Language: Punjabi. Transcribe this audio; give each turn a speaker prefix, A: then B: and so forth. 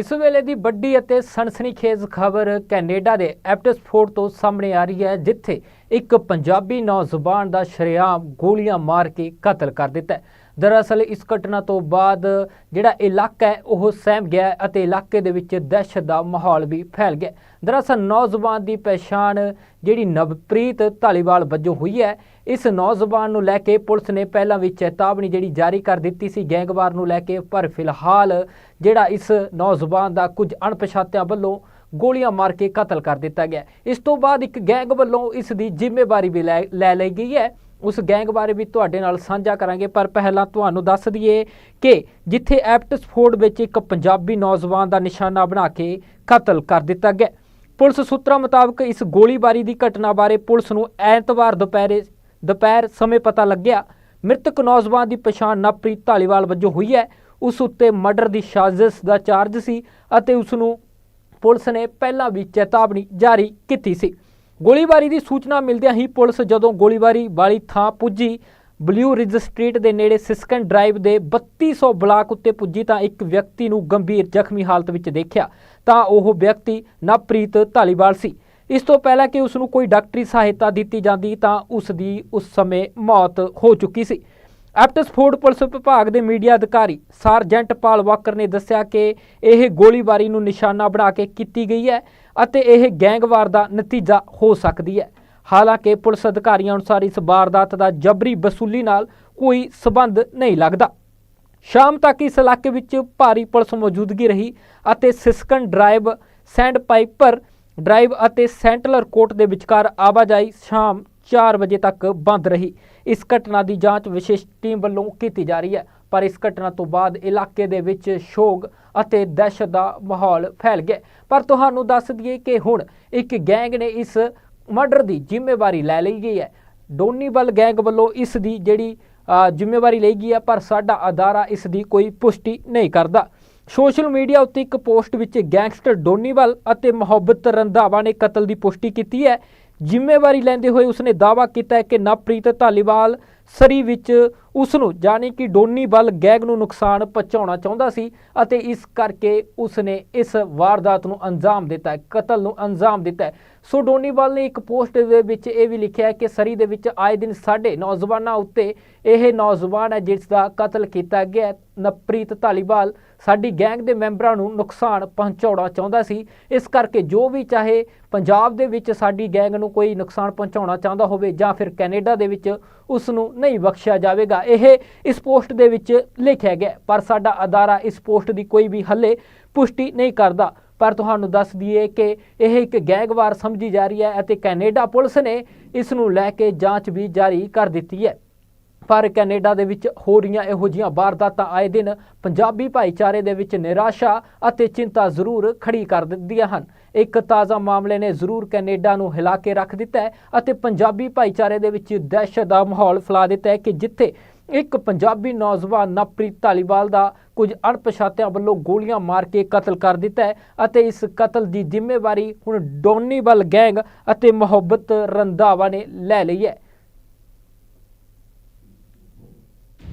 A: ਇਸ ਵੇਲੇ ਦੀ ਵੱਡੀ ਅਤੇ ਸਨਸਨੀਖੇਜ਼ ਖਬਰ ਕੈਨੇਡਾ ਦੇ ਐਪਟਸਫੋਰਡ ਤੋਂ ਸਾਹਮਣੇ ਆ ਰਹੀ ਹੈ, ਜਿੱਥੇ ਇੱਕ ਪੰਜਾਬੀ ਨੌਜਵਾਨ ਦਾ ਸ਼ਰੇਆਮ ਗੋਲੀਆਂ ਮਾਰ ਕੇ ਕਤਲ ਕਰ ਦਿੱਤਾ ਹੈ। ਦਰਅਸਲ ਇਸ ਘਟਨਾ ਤੋਂ ਬਾਅਦ ਜਿਹੜਾ ਇਲਾਕਾ ਹੈ, ਉਹ ਸਹਿਮ ਗਿਆ ਅਤੇ ਇਲਾਕੇ ਦੇ ਵਿੱਚ ਦਹਿਸ਼ਤ ਦਾ ਮਾਹੌਲ ਵੀ ਫੈਲ ਗਿਆ ਦਰਅਸਲ ਨੌਜਵਾਨ ਦੀ ਪਛਾਣ ਜਿਹੜੀ ਨਵਪ੍ਰੀਤ ਧਾਲੀਵਾਲ ਵਜੋਂ ਹੋਈ ਹੈ, ਇਸ ਨੌਜਵਾਨ ਨੂੰ ਲੈ ਕੇ ਪੁਲਿਸ ਨੇ ਪਹਿਲਾਂ ਵੀ ਚੇਤਾਵਨੀ ਜਿਹੜੀ ਜਾਰੀ ਕਰ ਦਿੱਤੀ ਸੀ, ਗੈਂਗਵਾਰ ਨੂੰ ਲੈ ਕੇ, ਪਰ ਫਿਲਹਾਲ ਜਿਹੜਾ ਇਸ ਨੌਜਵਾਨ ਦਾ ਕੁਝ ਅਣਪਛਾਤਿਆਂ ਵੱਲੋਂ ਗੋਲੀਆਂ ਮਾਰ ਕੇ ਕਤਲ ਕਰ ਦਿੱਤਾ ਗਿਆ ਇਸ ਤੋਂ ਬਾਅਦ ਇੱਕ ਗੈਂਗ ਵੱਲੋਂ ਇਸ ਦੀ ਜ਼ਿੰਮੇਵਾਰੀ ਵੀ ਲੈ ਲੈ ਲਈ ਗਈ ਹੈ। ਉਸ ਗੈਂਗ ਬਾਰੇ ਵੀ ਤੁਹਾਡੇ ਨਾਲ ਸਾਂਝਾ ਕਰਾਂਗੇ, ਪਰ ਪਹਿਲਾਂ ਤੁਹਾਨੂੰ ਦੱਸ ਦਈਏ ਕਿ ਜਿੱਥੇ ਐਪਟਸਫੋਰਡ ਵਿੱਚ ਇੱਕ ਪੰਜਾਬੀ ਨੌਜਵਾਨ ਦਾ ਨਿਸ਼ਾਨਾ ਬਣਾ ਕੇ ਕਤਲ ਕਰ ਦਿੱਤਾ ਗਿਆ। ਪੁਲਿਸ ਸੂਤਰਾਂ ਮੁਤਾਬਕ ਇਸ ਗੋਲੀਬਾਰੀ ਦੀ ਘਟਨਾ ਬਾਰੇ ਪੁਲਿਸ ਨੂੰ ਐਤਵਾਰ ਦੁਪਹਿਰੇ, ਦੁਪਹਿਰ ਸਮੇਂ ਪਤਾ ਲੱਗਿਆ। ਮ੍ਰਿਤਕ ਨੌਜਵਾਨ ਦੀ ਪਛਾਣ ਨਵਪ੍ਰੀਤ ਧਾਲੀਵਾਲ ਵਜੋਂ ਹੋਈ ਹੈ। ਉਸ ਉੱਤੇ ਮਰਡਰ ਦੀ ਸਾਜ਼ਿਸ਼ ਦਾ ਚਾਰਜ ਸੀ ਅਤੇ ਉਸ ਨੂੰ ਪੁਲਿਸ ਨੇ ਪਹਿਲਾਂ ਵੀ ਚੇਤਾਵਨੀ ਜਾਰੀ ਕੀਤੀ ਸੀ। ਗੋਲੀਬਾਰੀ ਦੀ ਸੂਚਨਾ ਮਿਲਦਿਆਂ ਹੀ ਪੁਲਿਸ ਜਦੋਂ ਗੋਲੀਬਾਰੀ ਵਾਲੀ ਥਾਂ ਪੁੱਜੀ, ਬਲੂ ਰਿਜ ਸਟਰੀਟ ਦੇ ਨੇੜੇ ਸਿਸਕਨ ਡਰਾਈਵ ਦੇ 3200 ਬਲਾਕ ਉੱਤੇ ਪੁੱਜੀ ਤਾਂ ਇੱਕ ਵਿਅਕਤੀ ਨੂੰ ਗੰਭੀਰ ਜ਼ਖਮੀ ਹਾਲਤ ਵਿੱਚ ਦੇਖਿਆ, ਤਾਂ ਉਹ ਵਿਅਕਤੀ ਨਵਪ੍ਰੀਤ ਧਾਲੀਵਾਲ ਸੀ। ਇਸ ਤੋਂ ਪਹਿਲਾਂ ਕਿ ਉਸ ਨੂੰ ਕੋਈ ਡਾਕਟਰੀ ਸਹਾਇਤਾ ਦਿੱਤੀ ਜਾਂਦੀ ਤਾਂ ਉਸ ਦੀ ਉਸ ਸਮੇਂ ਮੌਤ ਹੋ ਚੁੱਕੀ ਸੀ। ਐਪਟਸਫੋਰਡ ਪੁਲਿਸ ਵਿਭਾਗ ਦੇ ਮੀਡੀਆ ਅਧਿਕਾਰੀ ਸਾਰਜੈਂਟ ਪਾਲ ਵਾਕਰ ਨੇ ਦੱਸਿਆ ਕਿ ਇਹ ਗੋਲੀਬਾਰੀ ਨੂੰ ਨਿਸ਼ਾਨਾ ਬਣਾ ਕੇ ਕੀਤੀ ਗਈ ਹੈ ਅਤੇ ਇਹ ਗੈਂਗਵਾਰ ਦਾ ਨਤੀਜਾ ਹੋ ਸਕਦੀ ਹੈ। ਹਾਲਾਂਕਿ ਪੁਲਿਸ ਅਧਿਕਾਰੀਆਂ ਅਨੁਸਾਰ ਇਸ ਵਾਰਦਾਤ ਦਾ ਜਬਰੀ ਵਸੂਲੀ ਨਾਲ ਕੋਈ ਸਬੰਧ ਨਹੀਂ ਲੱਗਦਾ। ਸ਼ਾਮ ਤੱਕ ਇਸ ਇਲਾਕੇ ਵਿੱਚ ਭਾਰੀ ਪੁਲਿਸ ਮੌਜੂਦਗੀ ਰਹੀ ਅਤੇ ਸਿਸਕਨ ਡਰਾਈਵ ਸੈਂਡ ਪਾਈਪਰ ਡਰਾਈਵ ਅਤੇ ਸੈਂਟਲਰ ਕੋਰਟ ਦੇ ਵਿਚਕਾਰ ਆਵਾਜਾਈ ਸ਼ਾਮ 4 ਵਜੇ ਤੱਕ ਬੰਦ ਰਹੀ। ਇਸ ਘਟਨਾ ਦੀ ਜਾਂਚ ਵਿਸ਼ੇਸ਼ ਟੀਮ ਵੱਲੋਂ ਕੀਤੀ ਜਾ ਰਹੀ ਹੈ, ਪਰ ਇਸ ਘਟਨਾ ਤੋਂ ਬਾਅਦ ਇਲਾਕੇ ਦੇ ਵਿੱਚ ਸ਼ੋਗ ਅਤੇ ਦਹਿਸ਼ਤ ਦਾ ਮਾਹੌਲ ਫੈਲ ਗਿਆ। ਪਰ ਤੁਹਾਨੂੰ ਦੱਸ ਦਈਏ ਕਿ ਹੁਣ ਇੱਕ ਗੈਂਗ ਨੇ ਇਸ ਮਰਡਰ ਦੀ ਜ਼ਿੰਮੇਵਾਰੀ ਲੈ ਲਈ ਗਈ ਹੈ। ਡੋਨੀਬਲ ਗੈਂਗ ਵੱਲੋਂ ਇਸ ਦੀ ਜਿਹੜੀ ਜ਼ਿੰਮੇਵਾਰੀ ਲਈ ਗਈ ਹੈ, ਪਰ ਸਾਡਾ ਅਦਾਰਾ ਇਸ ਦੀ ਕੋਈ ਪੁਸ਼ਟੀ ਨਹੀਂ ਕਰਦਾ। ਸੋਸ਼ਲ ਮੀਡੀਆ ਉੱਤੇ ਇੱਕ ਪੋਸਟ ਵਿੱਚ ਗੈਂਗਸਟਰ ਡੋਨੀਵਾਲ ਅਤੇ ਮੁਹੱਬਤ ਰੰਧਾਵਾ ਨੇ ਕਤਲ ਦੀ ਪੁਸ਼ਟੀ ਕੀਤੀ ਹੈ। ਜ਼ਿੰਮੇਵਾਰੀ ਲੈਂਦੇ ਹੋਏ ਉਸਨੇ ਦਾਅਵਾ ਕੀਤਾ ਹੈ ਕਿ ਨਵਪ੍ਰੀਤ ਧਾਲੀਵਾਲ ਸਰੀ ਵਿੱਚ ਉਸ ਨੂੰ ਜਾਣੀ ਕਿ ਡੋਨੀਵਾਲ ਗੈਂਗ ਨੂੰ ਨੁਕਸਾਨ ਪਹੁੰਚਾਉਣਾ ਚਾਹੁੰਦਾ ਸੀ ਅਤੇ ਇਸ ਕਰਕੇ ਉਸਨੇ ਇਸ ਵਾਰਦਾਤ ਨੂੰ ਅੰਜਾਮ ਦਿੱਤਾ ਕਤਲ ਨੂੰ ਅੰਜਾਮ ਦਿੱਤਾ ਹੈ ਸੋ ਡੋਨੀਵਾਲ ਨੇ ਇੱਕ ਪੋਸਟ ਦੇ ਵਿੱਚ ਇਹ ਵੀ ਲਿਖਿਆ ਕਿ ਸਰੀ ਦੇ ਵਿੱਚ ਆਏ ਦਿਨ ਸਾਡੇ ਨੌਜਵਾਨਾਂ ਉੱਤੇ ਇਹ ਨੌਜਵਾਨ ਹੈ ਜਿਸ ਦਾ ਕਤਲ ਕੀਤਾ ਗਿਆ ਹੈ। ਨਵਪ੍ਰੀਤ ਧਾਲੀਵਾਲ ਸਾਡੀ ਗੈਂਗ ਦੇ ਮੈਂਬਰਾਂ ਨੂੰ ਨੁਕਸਾਨ ਪਹੁੰਚਾਉਣਾ ਚਾਹੁੰਦਾ ਸੀ ਇਸ ਕਰਕੇ ਜੋ ਵੀ ਚਾਹੇ ਪੰਜਾਬ ਦੇ ਵਿੱਚ ਸਾਡੀ ਗੈਂਗ ਨੂੰ ਕੋਈ ਨੁਕਸਾਨ ਪਹੁੰਚਾਉਣਾ ਚਾਹੁੰਦਾ ਹੋਵੇ ਜਾਂ ਫਿਰ ਕੈਨੇਡਾ ਦੇ ਵਿੱਚ ਉਸ ਨੂੰ ਨਹੀਂ ਬਖਸ਼ਿਆ ਜਾਵੇਗਾ ਇਹ ਇਸ ਪੋਸਟ ਦੇ ਵਿੱਚ ਲਿਖਿਆ ਗਿਆ ਪਰ ਸਾਡਾ ਅਦਾਰਾ ਇਸ ਪੋਸਟ ਦੀ ਕੋਈ ਵੀ ਹੱਲੇ ਪੁਸ਼ਟੀ ਨਹੀਂ ਕਰਦਾ। ਪਰ ਤੁਹਾਨੂੰ ਦੱਸ ਦਈਏ ਕਿ ਇਹ ਇੱਕ ਗੈਂਗਵਾਰ ਸਮਝੀ ਜਾ ਰਹੀ ਹੈ ਅਤੇ ਕੈਨੇਡਾ ਪੁਲਿਸ ਨੇ ਇਸ ਨੂੰ ਲੈ ਕੇ ਜਾਂਚ ਵੀ ਜਾਰੀ ਕਰ ਦਿੱਤੀ ਹੈ। ਪਰ ਕੈਨੇਡਾ ਦੇ ਵਿੱਚ ਹੋ ਰਹੀਆਂ ਇਹੋ ਜਿਹੀਆਂ ਵਾਰਦਾਤਾਂ ਆਏ ਦਿਨ ਪੰਜਾਬੀ ਭਾਈਚਾਰੇ ਦੇ ਵਿੱਚ ਨਿਰਾਸ਼ਾ ਅਤੇ ਚਿੰਤਾ ਜ਼ਰੂਰ ਖੜੀ ਕਰ ਦਿੰਦੀਆਂ ਹਨ। ਇੱਕ ਤਾਜ਼ਾ ਮਾਮਲੇ ਨੇ ਜ਼ਰੂਰ ਕੈਨੇਡਾ ਨੂੰ ਹਿਲਾ ਕੇ ਰੱਖ ਦਿੱਤਾ ਹੈ ਅਤੇ ਪੰਜਾਬੀ ਭਾਈਚਾਰੇ ਦੇ ਵਿੱਚ ਦਹਿਸ਼ਤ ਦਾ ਮਾਹੌਲ ਫੈਲਾ ਦਿੱਤਾ ਹੈ ਕਿ ਜਿੱਥੇ ਇੱਕ ਪੰਜਾਬੀ ਨੌਜਵਾਨ ਨਵਪ੍ਰੀਤ ਧਾਲੀਵਾਲ ਦਾ ਕੁਝ ਅਣਪਛਾਤਿਆਂ ਵੱਲੋਂ ਗੋਲੀਆਂ ਮਾਰ ਕੇ ਕਤਲ ਕਰ ਦਿੱਤਾ ਹੈ ਅਤੇ ਇਸ ਕਤਲ ਦੀ ਜ਼ਿੰਮੇਵਾਰੀ ਹੁਣ ਡੋਨੀਬਲ ਗੈਂਗ ਅਤੇ ਮੁਹੱਬਤ ਰੰਧਾਵਾ ਨੇ ਲੈ ਲਈ ਹੈ।